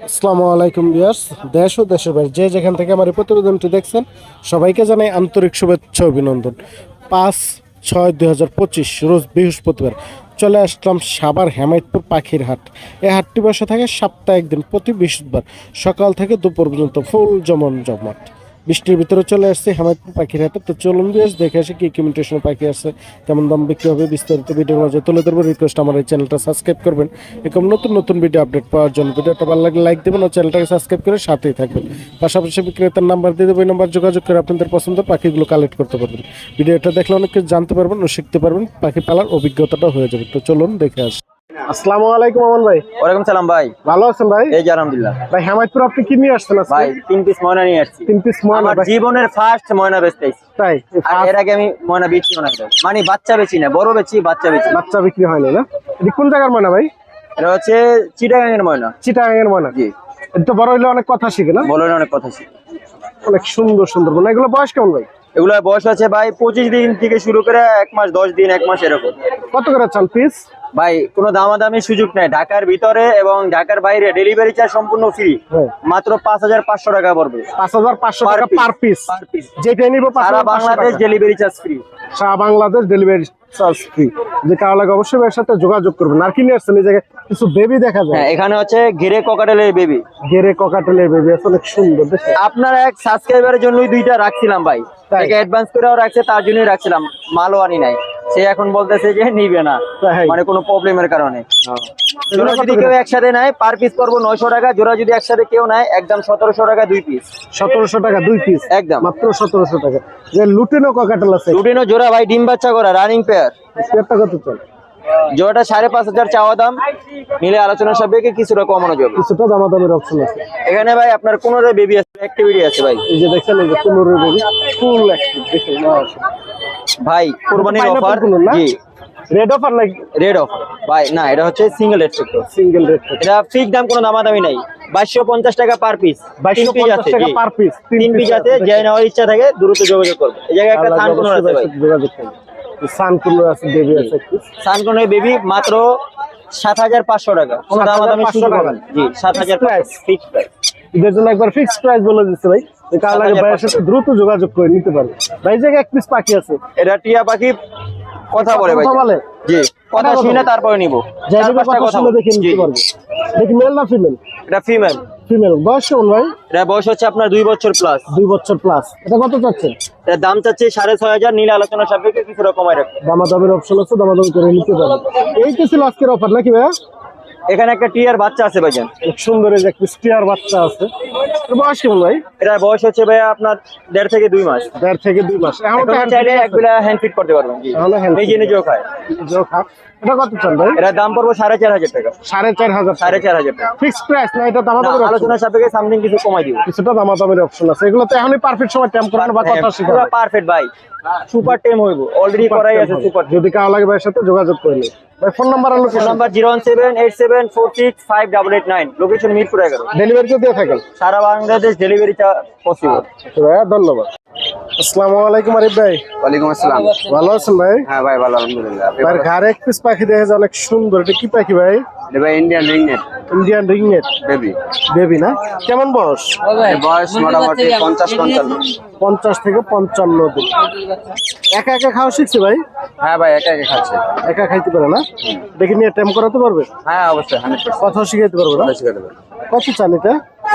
আসসালামু আলাইকুম বিয়ার্স দেশ ও দেশের বাইরে যে যেখান থেকে আমার এই প্রতিবেদনটি দেখছেন, সবাইকে জানাই আন্তরিক শুভেচ্ছা অভিনন্দন। পাঁচ ছয় দুই হাজার পঁচিশ রোজ বৃহস্পতিবার চলে আসলাম সাবার হেমায়তপুর পাখির হাট। এই হাটটি বসে থাকে সপ্তাহে একদিন প্রতি বৃহস্পতিবার সকাল থেকে দুপুর পর্যন্ত ফুল জমন জমাট। বৃষ্টির ভিতরে চলে আসছে হেমায়তপুর পাখির হাটে তো চলুন বিয়ার্স দেখে আসে কি কিমিটেশন পাখি আছে, কেমন দাম বিক্রি হবে, বিস্তারিত ভিডিওর মাঝে তুলে ধরবো। রিকোয়েস্ট আমার এই চ্যানেলটা সাবস্ক্রাইব করবেন। এরকম নতুন নতুন ভিডিও আপডেট পাওয়ার জন্য ভিডিওটা ভালো লাগলে লাইক দেবেন ও চ্যানেলটাকে সাবস্ক্রাইব করে সাথেই থাকবেন। পাশাপাশি বিক্রেতার নাম্বার দিয়ে দেবো, এই নাম্বার যোগাযোগ করে আপনাদের পছন্দের পাখিগুলো কালেক্ট করতে পারবেন। ভিডিওটা দেখলে অনেক কিছু জানতে পারবেন ও শিখতে পারবেন, পাখি পালার অভিজ্ঞতাটা হয়ে যাবে। তো চলুন দেখে আসি। আসসালামু আলাইকুম আমান ভাই। ওয়ালাইকুম সালাম ভাই। ভালো আছেন ভাই? এই যে আলহামদুলিল্লাহ। ভাই হেমায়তপুর আপনি কি নিয়ে আসছেন আজকে? ভাই তিন পিস ময়না নিয়ে আসছি। তিন পিস ময়না আমার জীবনের ফার্স্ট ময়না বেচতেছি। তাই? আর এর আগে আমি ময়না বেচি না এটা। মানে বাচ্চা বেচি না বড় বেচি বাচ্চা বেচি বাচ্চা বিক্রি হয়নি না? এটি কোন জায়গার ময়না ভাই? এটা হচ্ছে ময়না। ময়না? জি। এটা তো বড় হইলে অনেক কথা শিখে না? বলেন অনেক কথা ছিল অনেক সুন্দর সুন্দর মনে এগুলো বয়স কেমন ভাই? এগুলো বয়স আছে ভাই পঁচিশ দিন থেকে শুরু করে এক মাস দশ দিন এক মাস এরকম। কত করে চাল পিস ভাই কোনো দামাদামি সুযোগ নাই। ঢাকার ভিতরে এবং ঢাকার বাইরে ডেলিভারি চার্জ সম্পূর্ণ ফ্রি হ্যাঁ। মাত্র পাঁচ হাজার পাঁচশো টাকা পড়বে। পাঁচ হাজার পাঁচশো টাকা। পার পিস যেটাই নিবো সারা বাংলাদেশ ডেলিভারি চার্জ ফ্রি সারা বাংলাদেশ ডেলিভারি চার্জ ফ্রি যে কারও লাগে অবশ্যই এর সাথে যোগাযোগ করবেন। আর কি নিয়ে আসছেন? এই জায়গায় কিছু বেবি দেখা হ্যাঁ যায় এখানে হচ্ছে ঘিরে ককাটেলের বেবি গেরে ককাটেলের বেবি অনেক সুন্দর আপনার এক সাবস্ক্রাইবারের জন্যই দুইটা রাখছিলাম ভাই। তাই? থেকে অ্যাডভান্স করেও রাখছে তার জন্যই রাখছিলাম। মালও আনি নাই। সে এখন বলতেছে যে নিবে না। মানে কোনো প্রবলেমের কারণে। জোড়া যদি কেউ একসাথে নেয় পার পিস করব নয়শো টাকা জোড়া যদি একসাথে কেউ নেয় একদম সতেরোশো টাকা দুই পিস সতেরোশো টাকা দুই পিস একদম। মাত্র সতেরোশো টাকা। যে লুটেনো ককাটেল আছে। দুটিনো জোড়া ভাই ডিম বাচ্চা করা রানিং পেয়ার পেয়ারটা কত চল? জোড়াটা সাড়ে পাঁচ হাজার চাওয়া দাম। মিলে আলোচনা সাপেক্ষে কিছুটা কমানো যাবে। কিছুটা দামা দামাদামের অপশন আছে। এখানে ভাই আপনার কোনো বেবি আছে অ্যাক্টিভিটি আছে ভাই। এই যে দেখছেন এই যে পনেরো বেবি ফুল অ্যাক্টিভ ভাই কোরবানির অফার জি। রেড অফার নাকি? রেড অফ ভাই না এটা হচ্ছে single red sector single red এটা ফিক্স দাম কোনো দামাদামি নাই। বাইশশো পঞ্চাশ টাকা পার পিস বাইশশো পঞ্চাশ টাকা পার পিস তিন পিস আছে যে নেওয়ার ইচ্ছা থাকে দ্রুত যোগাযোগ করবে। এই জায়গায় একটা সান কোন আছে ভাই? যোগাযোগ করবেন সান কুলো আছে বেবি আছে একটু। বেবি মাত্র সাত হাজার পাঁচশো টাকা 7,500 টাকা? জি সাত হাজার? ফিক্স প্রাইস এদের জন্য একবার ফিক্সড প্রাইস বলে দিচ্ছে ভাই ভাইয়ের সাথে দ্রুত যোগাযোগ করে নিতে পারবে ভাই জায়গায় এক পিস পাখি আছে। এটা টিয়া পাখি কথা বলে ভাই। কথা বলে? জি কথা শুনে তারপরে নিব। চার পাঁচটা কথা। দেখে নিতে পারবে। দেখি মেল না ফিমেল এটা ফিমেল ফিমেল বয়স কেমন ভাই? এটা বয়স হচ্ছে আপনার দুই বছর প্লাস দুই বছর প্লাস এটা কত চাচ্ছেন দাম চাচ্ছে সাড়ে ছয় হাজার। নীল আলোচনা সাপেক্ষে রাখবে দামাদামের অপশন আছে দামাদামি করে নিতে পারবে। এই তো ছিল আজকের অফার নাকি ভাইয়া? এখানে একটা টিয়ার বাচ্চা আছে ভাইজান। খুব সুন্দর এই যে একটা বাচ্চা আছে। এর বয়স কেমন ভাই? এটার বয়স হচ্ছে ভাইয়া আপনার দেড় থেকে দুই মাস। দেড় থেকে দুই মাস। এখন তো চাইলে feed হ্যান্ড ফিট করতে পারবেন জি। নিজে নিজেও খায়। আছে। যোগ এটা কত চান ভাই? এটার দাম পড়ব সাড়ে চার হাজার টাকা। সাড়ে চার হাজার সাড়ে চার হাজার টাকা। ফিক্সড প্রাইস না এটা না, দামাদামের option? আলোচনা সাপেক্ষে সামথিং কিছু কমাই দিব। কিছুটা দামাদামের অপশন আছে। এগুলো তো এখনই পারফেক্ট সময় ট্যাম্প করানো বা কথা শিখা পারফেক্ট ভাই। সুপার টেম হইব। অলরেডি করাই আছে সুপার যদি কারও লাগে ভাইয়ের সাথে যোগাযোগ করে নিই ভাই ফোন নাম্বার আর location number zero one seven eight seven four six five double eight nine location Mirpur এগারো। ডেলিভারি তো দিয়ে থাকেন। সারা বাংলাদেশ ডেলিভারি পসিবল ভাইয়া ধন্যবাদ। আসসালামু আলাইকুম আরিফ ভাই। ওয়ালাইকুম আসসালাম। ভালো আছেন ভাই? হ্যাঁ ভাই ভালো আলহামদুলিল্লাহ। ভাই ঘরে এক পিস পাখি দেখে যে অনেক সুন্দর। এটা কি পাখি ভাই? এটা ভাই ইন্ডিয়ান রিংনেট ইন্ডিয়ান রিংনেট বেবি বেবি না? কেমন বয়স? বয়স মোটামুটি পঞ্চাশ পঞ্চান্ন। পঞ্চাশ থেকে পঞ্চান্ন দিন। একা একা খাওয়া শিখছে ভাই? হ্যাঁ ভাই একা একা খাচ্ছে। একা খাইতে পারে না? দেখি নিয়ে করাতে পারবে? হ্যাঁ অবশ্যই কথাও শিখাইতে পারবে না? শিখে দেবে কত চান এটা?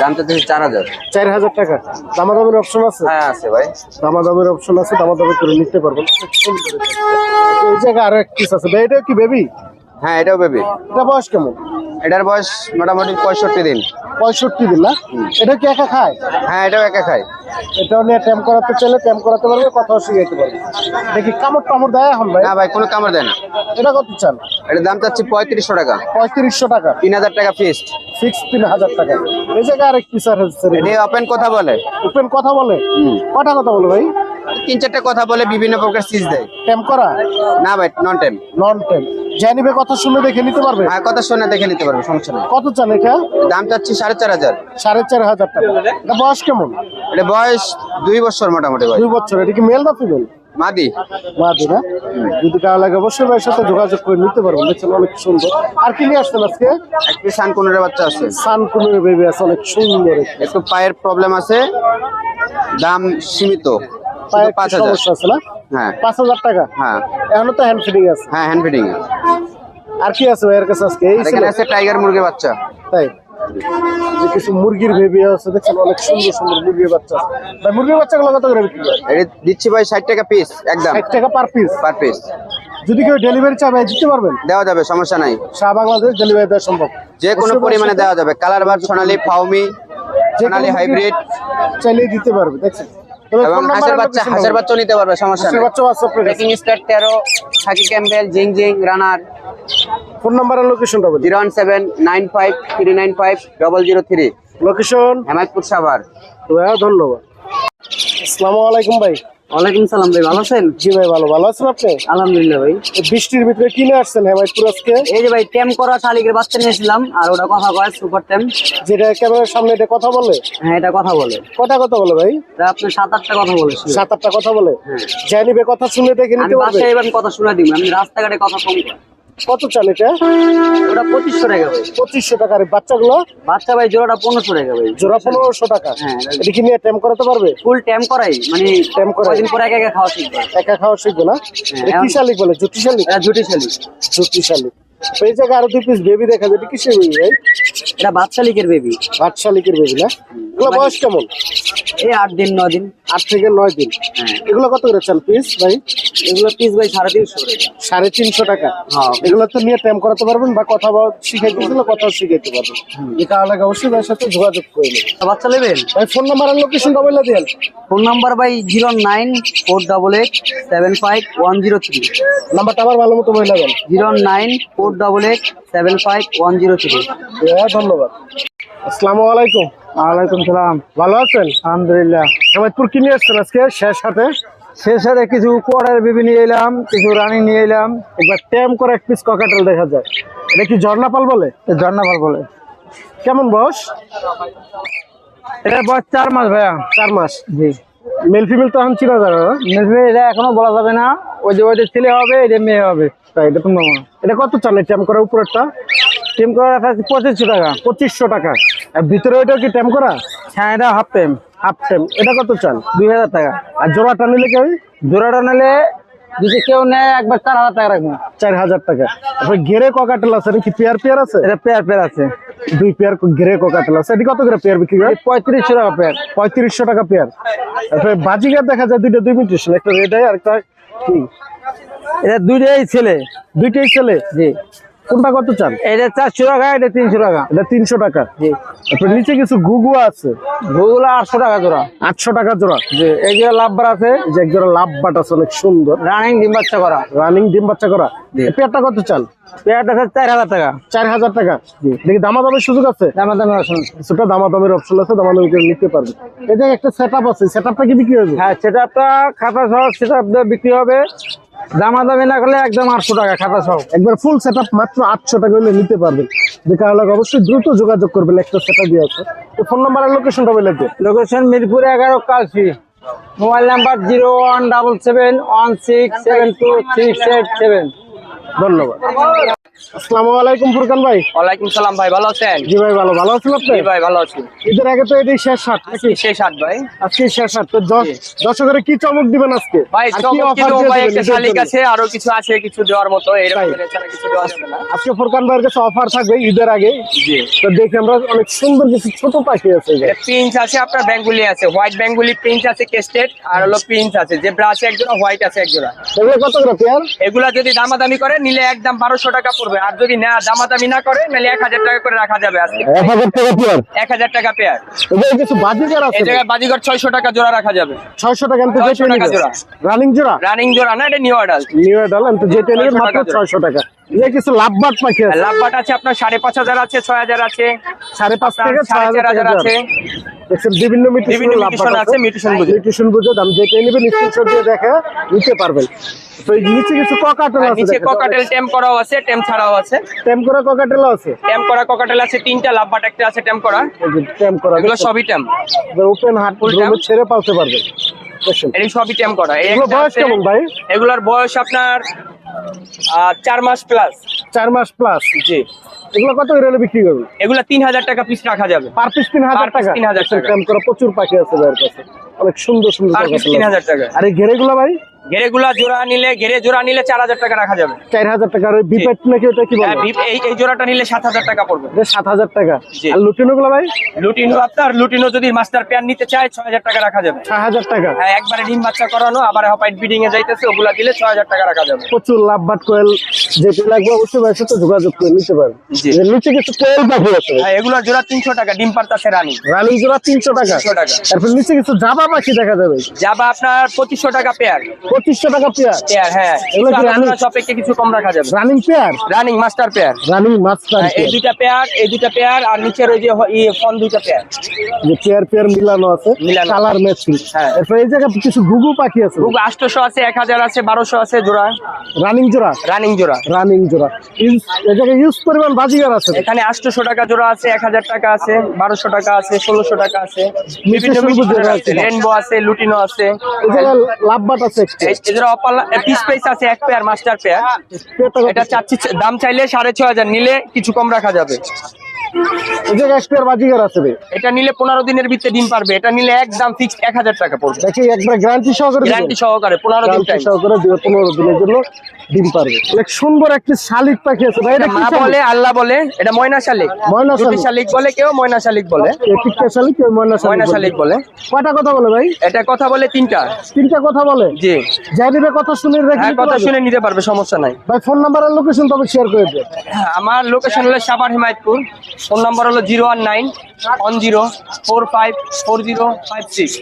দামটা থেকে চার হাজার। চার হাজার টাকা। দামাদামের অপশন আছে? হ্যাঁ আছে ভাই। দামাদামের অপশন আছে দামাদামি করে নিতে পারবেন। এই জায়গায় আরও এক পিস আছে এটা কি বেবি হ্যাঁ এটাও বেবি এটা বয়স কেমন? এটার বয়স মোটামুটি পঁয়ষট্টি দিন। পঁয়ষট্টি দিন না? এটা কি একা খায়? হ্যাঁ এটাও একা খায়। এটাও নিয়ে ট্যাম করাতে চাইলে ট্যাম করাতে পারবে কথাও শিখাইতে পারবে। দেখি কামড় টামড় দেয় এখন ভাই? না ভাই কোনো কামড় দেয় না। এটা কত চান? এটার দাম চাচ্ছি পঁয়ত্রিশশো টাকা। পঁয়ত্রিশশো টাকা। তিন হাজার টাকা ফিস্ট সিক্স তিন হাজার টাকা। এই জায়গায় আরেক পিস আর হচ্ছে এটি ওপেন কথা বলে। ওপেন কথা বলে? কটা কথা বলে ভাই? তিন চারটে কথা বলে বিভিন্ন প্রকার সিজ দেয়। ট্যাম করা? না ভাই নন টাইম নন ট্যাম জানিবে কথা শুনে দেখে নিতে পারবে? হ্যাঁ কথা শুনে দেখে নিতে পারবে সমস্যা নেই। কত চান এটা? দাম চাচ্ছি সাড়ে চার হাজার। সাড়ে চার হাজার টাকা। এটা বয়স কেমন? এটা বয়স দুই বছর মোটামুটি দুই বছর। এটা কি মেল না ফিমেল মাদি। মাদি না? যদি কারও লাগে অবশ্যই ভাইয়ের সাথে যোগাযোগ করে নিতে পারবেন। দেখছেন অনেক সুন্দর। আর কি নিয়ে আসছেন আজকে? একটি সানকুনের বাচ্চা আছে। সানকুনের বেবি আছে অনেক সুন্দর। একটু পায়ের প্রবলেম আছে। দাম সীমিত। শুধু পায়ে একটু পাঁচ হাজার। আছে না? হ্যাঁ। পাঁচ হাজার টাকা? হ্যাঁ। এখনও তো হ্যান্ড ফিটিং আছে। হ্যাঁ হ্যান্ড ফিডিং আর কি আছে ভাইয়ের কাছে আজকে? এখানে আছে টাইগার মুরগির বাচ্চা। তাই? যে কিছু মুরগির বেবি আছে দেখছেন? অনেক সুন্দর সুন্দর মুরগির বাচ্চা ভাই মুরগির বাচ্চাগুলো কত করে বিক্রি করে এটা দিচ্ছি ভাই ষাট টাকা পিস একদম। ষাট টাকা পার পিস পার পিস যদি কেউ ডেলিভারি চায় ভাই দিতে পারবেন? দেওয়া যাবে সমস্যা নাই। সারা বাংলাদেশ ডেলিভারি দেওয়া সম্ভব। যে কোনো পরিমাণে দেওয়া যাবে। কালার বার সোনালি ফাউমি সোনালি হাইব্রিড চাইলেই দিতে পারবে দেখছেন? এবং হাঁসের বাচ্চা হাঁসের বলুন। নিতে পারবে সমস্যা নেই। বাচ্চা আছে আপনার কাছে পেকিং স্টার তেরো থাকি ক্যাম্পেল জিং জিং রানার ফোন নাম্বার আর লোকেশনটা বলুন। Zero one seven nine five three nine five double zero three. Location Hemayetpur Savar. ধন্যবাদ। আসসালামু আলাইকুম ভাই। ওয়ালাইকুম সালাম ভাই ভালো আছেন? জি ভাই ভালো। ভালো আছেন আপনি? আলহামদুলিল্লাহ ভাই। বৃষ্টির ভিতরে কিনে আসছেন হেমায়তপুর আজকে? এই যে ভাই টেম করা শালিকের বাচ্চা নিয়েছিলাম আর ওটা কথা কয় সুপার টেম। যেটা ক্যামেরার সামনে এটা কথা বলে? হ্যাঁ এটা কথা বলে। কটা কথা বলে ভাই? আপনি সাত আটটা কথা বলে সাত আটটা কথা বলে? হ্যাঁ। জানিবে কথা শুনে দেখে নিতে পারবে? বাসায় এবার কথা শুনে দিব আমি রাস্তাঘাটে কথা কম। কত চাল এটা? ওটা পঁচিশশো টাকা। পঁচিশশো টাকার এই বাচ্চাগুলো? বাচ্চা ভাই জোড়াটা পনেরোশো টাকা ভাই। জোড়া পনেরোশো টাকা। হ্যাঁ। এটা কি নিয়ে টেম করাতে পারবে? ফুল টেম করাই মানে টেম করাই। কদিন পরে একা একা খাওয়া শিখবে। একা খাওয়া শিখবে না? কি শালিক বলে? জ্যোতি শালিক? এটা জুটি শালিক। জ্যোতি শালিক। এই জায়গায় আরও দুই পিস বেবি দেখা এটা কিসের বেবি ভাই? এটা বাচ্চা লিকের বেবি আট শালিকের বেবি না? এগুলো বয়স কেমন? এই আট দিন ন দিন। আট থেকে নয় দিন। হ্যাঁ। এগুলো কত করে চান পিস ভাই? এগুলো পিস ভাই সাড়ে তিনশো সাড়ে তিনশো টাকা। হ্যাঁ। এগুলো তো নিয়ে টেম করাতে পারবেন বা কথা শিখাইতে দিলে কথা শিখাইতে পারবেন। এটা আলাদা অবশ্যই ভাইয়ের সাথে যোগাযোগ করে নেবেন। বাচ্চা নেবেন? ভাই ফোন নাম্বার আর লোকেশনটা বলে দিন। ফোন নাম্বার ভাই zero nine four double eight seven five one zero three নাম্বারটা আবার ভালো মতো বলে দেন। Zero nine four double eight seven five one zero three হ্যাঁ ধন্যবাদ। আসসালামু আলাইকুম। ওয়ালাইকুম সালাম। ভালো আছেন? আলহামদুলিল্লাহ। হেমায়তপুর কি নিয়ে আসছেন আজকে? শেষ হাটে? শেষে কিছু কোয়ারের বিবি নিয়ে এলাম কিছু রানিং নিয়ে এলাম। একবার টেম করে এক পিস ককাটেল দেখা যায়। এটা কি ঝর্ণাপাল বলে? ঝর্ণাফল বলে। কেমন বয়স? এটা বয়স চার মাস ভাইয়া। চার মাস? জি। মেল ফিমেল তো এখন চিনা যাবে মেজবে এটা এখনও বলা যাবে না। ওই যে ওইটা ছেলে হবে এটা মেয়ে হবে। তাই এটা তো এটা কত চান টেম করা উপরেরটা? টিম করে রাখা আছে পঁচিশশো টাকা। পঁচিশশো টাকা। আর ভিতরে ওইটা কি টেম করা? হ্যাঁ এটা হাফ টাইম হাফ টেম এটা কত চান? দুই হাজার টাকা। আর জোড়াটা নিলে কেউ জোড়াটা নিলে যদি কেউ নেয় একবার চার হাজার টাকা রাখব। চার হাজার টাকা। তারপরে ঘেরে ককাটেল আছে? নাকি পেয়ার পেয়ার আছে? এটা পেয়ার পেয়ার আছে। দুই পেয়ার ঘেরে ককাটেল আছে। এটি কত করে পেয়ার বিক্রি করে পঁয়ত্রিশশো টাকা পেয়ার পঁয়ত্রিশশো টাকা পেয়ার তারপরে বাজিগার দেখা যায় দুইটা দুই মিউটেশন একটা রেড আই আর একটা কি? এটা দুইটাই ছেলে। দুইটাই ছেলে? জি। কোনটা কত চান? এটা চারশো টাকা এটা তিনশো টাকা। এটা তিনশো টাকা। তারপরে নিচে কিছু গুগু আছে? আটশো টাকা জোড়া। আটশো টাকা জোড়া। যে এই যে লাভবার আছে। যে এক জোড়া লাভ বাট আছে অনেক সুন্দর। রানিং ডিম বাচ্চা করা। রানিং ডিম বাচ্চা করা। পেয়ারটা কত চান? পেয়ারটা আছে চার হাজার টাকা। চার হাজার টাকা। দেখি দামা সুযোগ আছে? দামে দামে আসুন কিছুটা দামা অপশন আছে দামা দামি করে নিতে পারবে। এই যে একটা সেট আপ আছে সেট আপটা কি বিক্রি হবে? হ্যাঁ সেটাপটা খাতা সহ সেটা বিক্রি হবে। দামা দামি না করলে একদম আটশো টাকা খাতা সব। একবার ফুল সেট আপ মাত্র আটশো টাকা হলে নিতে পারবেন। যে হলে অবশ্যই দ্রুত যোগাযোগ করবেন একটা সেট দিয়ে আছে। তো ফোন নাম্বার আর লোকেশনটা বলে দিন লোকেশন মিরপুর এগারো কালফি mobile number zero one double seven one six seven two six eight seven ধন্যবাদ। আসসালামু আলাইকুম ফুরকান ভাই। ওয়ালাইকুম সালাম ভাই ভালো আছেন? জি ভাই ভালো। ভালো আছেন আপনি? জি ভাই ভালো আছি। ঈদের আগে তো এটাই শেষ হাট নাকি? শেষ হাট ভাই। আজকে শেষ হাট। তো দর্শকের কি চমক দিবেন আজকে? ভাই আর কি চমক offer কিন্তু দিয়ে ভাই একটা শালিক আছে আরও কিছু আছে কিছু দেওয়ার মতো এরকম এছাড়া কিছু দেওয়া যাবে না। আজকে ফুরকান ভাইয়ের কাছে অফার থাকবে ঈদের আগে। জি। তো দেখি আমরা অনেক সুন্দর কিছু ছোট পাখি আছে। প্রিন্স আছে আপনার বেঙ্গুলি আছে হোয়াইট বেঙ্গুলি প্রিন্স আছে কেস্টেড আর হলো প্রিন্স আছে জেব্রা আছে একজোড়া হোয়াইট আছে একজোড়া। এগুলো কত করে পেয়ার? এগুলা যদি দামাদামি করে নিলে একদম বারোশো টাকা পড়বে। আর যদি না দামাদামি না করে নাহলে এক হাজার টাকা করে রাখা যাবে আজকে। এক হাজার টাকা পেয়ার এক হাজার টাকা পেয়ার কিছু বাজিকার আছে এই জায়গায় বাজিগর ছয়শো টাকা জোড়া রাখা যাবে। ছয়শো টাকা 600 যেটা টাকা জোড়া। রানিং জোড়া? রানিং জোড়া না এটা নিউ অর্ডার নিউ এডাল আনতে যেটা নিবে 600 মাত্র ছয়শো টাকা। কিছু লাভবাট পাখি আছে। লাভবাট আছে আপনার সাড়ে পাঁচ হাজার আছে ছয় হাজার আছে। সাড়ে পাঁচ থেকে ছয় হাজার আছে। দেখছেন বিভিন্ন মিউটেশন আছে, mutation বুঝে। মিউটেশন বুঝে দাম যেটা নেবেন স্ক্রিনশট দিয়ে দেখে নিতে পারবেন। তো নিচে কিছু ককাটেল আছে নিচে ককাটেল টেম করাও আছে টেম ছাড়াও আছে। টেম করা ককাটেল আছে? টেম করা ককাটেল আছে তিনটা লাভবাট একটা আছে টেম করা। টেম করা এগুলো সবই টেম। ওপেন রুমে ছেড়ে পালতে পারবেন এই সবই টেম করা। এগুলো বয়স কেমন ভাই? এগুলার বয়স আপনার চার মাস প্লাস চার মাস প্লাস জি। এগুলো কত করে বিক্রি করবে? এগুলা তিন হাজার টাকা পিস রাখা যাবে। পার পিস তিন হাজার টাকা? তিন টাকা 3000 টাকা। করা প্রচুর পাখি আছে ভাইয়ের কাছে। অনেক সুন্দর সুন্দর তিন হাজার টাকা। আর এই ঘেরেগুলো ভাই? ঘেরেগুলা জোড়া নিলে ঘেরে জোড়া নিলে চার হাজার টাকা রাখা যাবে। চার হাজার টাকা। আর বিপেট নাকি ওটা কি হ্যাঁ, বলে এই এই জোড়াটা নিলে সাত হাজার টাকা পড়বে। সাত হাজার টাকা। আর লুটিনো গুলো ভাই? লুটিনো আপনার লুটিনো যদি মাস্টার পেয়ার নিতে চায় ছয় হাজার টাকা রাখা যাবে। ছয় হাজার টাকা। হ্যাঁ একবারে ডিম বাচ্চা করানো আবার হপাইট বিডিং এ যাইতেছে ওগুলা দিলে ছয় হাজার টাকা রাখা যাবে। প্রচুর লাভ বাট কোয়েল যেটি লাগবে অবশ্যই ভাইয়ের সাথে যোগাযোগ করে নিতে পারবেন নিচে কিছু কোয়েল পাখি আছে হ্যাঁ এগুলোর জোড়া তিনশো টাকা ডিম পারতাছে রানি। রানিং জোড়া তিনশো টাকা। 300 টাকা। তারপর নিচে কিছু জাবা পাখি দেখা যাবে। যাবা আপনার পঁচিশশো টাকা পেয়ার পঁচিশশো টাকা পেয়ার পেয়ার হ্যাঁ। এগুলো কি রানিং সাপেক্ষে কিছু কম রাখা যাবে? Running pair running master pair running master এই দুইটা পেয়ার এই দুইটা পেয়ার আর নিচের ওই যে হ- ইয়ে ফোন দুইটা পেয়ার যে পেয়ার পেয়ার মিলানো আছে। কালার ম্যাচিং হ্যাঁ। এরপর এই জায়গায় কিছু গুগু পাখি আছে? বুক আটশোশো আছে এক হাজার আছে বারোশো আছে জোড়া। রানিং জোড়া? রানিং জোড়া। রানিং জোড়া। এই জায়গায় ইউজ পরিমাণ বাজিগার আছে। এখানে আটশোশো টাকা জোড়া আছে এক হাজার টাকা আছে বারোশো টাকা আছে ষোলোশো টাকা আছে। বিভিন্ন বিভিন্ন জোড়া আছে। রেনবো আছে লুটিনো আছে। জায়গায় আছে। এদের অপালা পিস আছে এক পেয়ার মাস্টার পেয়ার এটা চাচ্ছি দাম চাইলে সাড়ে ছ হাজার নিলে কিছু কম রাখা যাবে। এই জায়গায় বাজিগার আছে রে। এটা নিলে পনেরো দিনের ভিতরে ডিম পারবে। এটা নিলে একদম ফিক্সড এক হাজার টাকা পড়বে। দেখি একবার গ্যারান্টি সহকারে গ্যারান্টি সহকারে পনেরো দিন টাইম সহকারে দিবে পনেরো দিনের জন্য ডিম পারবে। অনেক সুন্দর একটি শালিক পাখি আছে। ভাই এটা কি মা বলে আল্লাহ বলে এটা ময়না শালিক। ময়না শালিক। শালিক বলে কেউ ময়না শালিক বলে। এ টিক্কা শালিক কেউ ময়না ময়না শালিক শালিক বলে। কয়টা কথা বলে ভাই? এটা কথা বলে তিনটা। তিনটা কথা বলে? জি। জানিবে কথা শুনে রেখে হ্যাঁ কথা শুনে নিতে পারবে সমস্যা নাই। ভাই ফোন নাম্বার আর লোকেশন তবে শেয়ার করে দেন হ্যাঁ, আমার লোকেশন হলো সাভার হিমায়তপুর। ফোন নাম্বার হলো zero one nine one zero four five four zero five six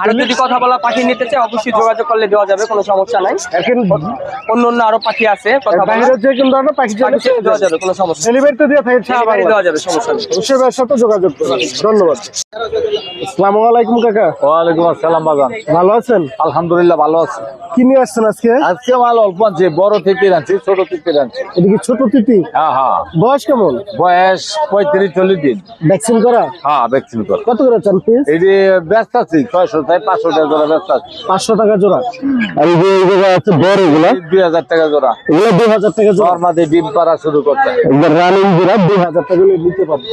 আর যদি কথা বলা পাখি নিতে চাই অবশ্যই যোগাযোগ করলে দেওয়া যাবে কোনো সমস্যা নাই। এখন অন্য অন্য আরও পাখি আছে কথা বলা। বাইরের যে কোনো ধরনের পাখি পাখি দেওয়া যাবে কোনো সমস্যা ডেলিভারি তো দিয়ে থাকে সারা Delivery বাংলা দেওয়া যাবে সমস্যা নেই। অবশ্যই সাথে যোগাযোগ করবেন ধন্যবাদ। আসসালামু আলাইকুম কাকা। ওয়ালাইকুম আসসালাম বাজান। ভালো আছেন? আলহামদুলিল্লাহ ভালো আছে। কি নিয়ে আসছেন আজকে? আজকে মাল অল্প আনছি বড় থেকে আনছি ছোট থেকে আনছি। এদিকে ছোট তিতি? হ্যাঁ হ্যাঁ। বয়স কেমন? বয়স পঁয়ত্রিশ চল্লিশ দিন। ভ্যাকসিন করা? হ্যাঁ। ভ্যাকসিন কর কত করে চান পিস এটি ব্যস্ত আছি ছয়শো তাই পাঁচশো টাকা জোড়া ব্যস্ত আছি। পাঁচশো টাকা জোড়া। আর এই যে এই আছে বড় এগুলা? দুই হাজার টাকা জোড়া। এগুলো দুই হাজার টাকা জোড়া। মাঝে ডিম পাড়া শুরু করতে। এগুলো রানিং জোড়া দুই হাজার টাকা নিতে পারবে।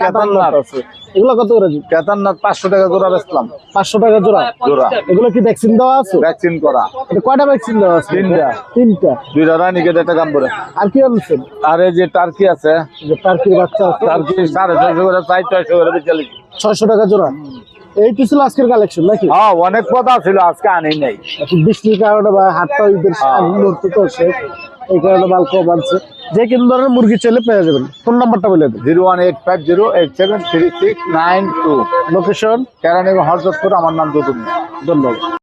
কেদারনাথ। আছে এগুলো কত করে কেদারনাথ পাঁচশো টাকা জোড়া বেচলাম। পাঁচশো টাকা জোড়া। জোড়া। এগুলো কি ভ্যাকসিন দেওয়া আছে? ভ্যাকসিন করা। এটা কয়টা ভ্যাকসিন দেওয়া আছে? তিনটা। তিনটা। দুইটা রানি কেটে একটা কাম করে আর কি আনছেন আর এই যে টার্কি আছে। যে টার্কির বাচ্চা আছে। টার্কি সাড়ে ছয়শো করে চার ছয়শো করে বেচালি ছয়শো টাকা জোড়া। ছিল আজকের কালেকশন নাকি? হ্যাঁ অনেক কথা ছিল আজকে আনি নাই। বৃষ্টির কারণে বা হাটটা ঈদের মুহূর্তে তো শেষ এই কারণে মাল কম আনছে। যে কোন ধরনের মুরগি চাইলে পেয়ে যাবেন। ফোন নাম্বারটা বলে দেন। Zero one eight five zero eight seven three six nine two. Location? Harjatpur আমার নাম যদুন ধন্যবাদ।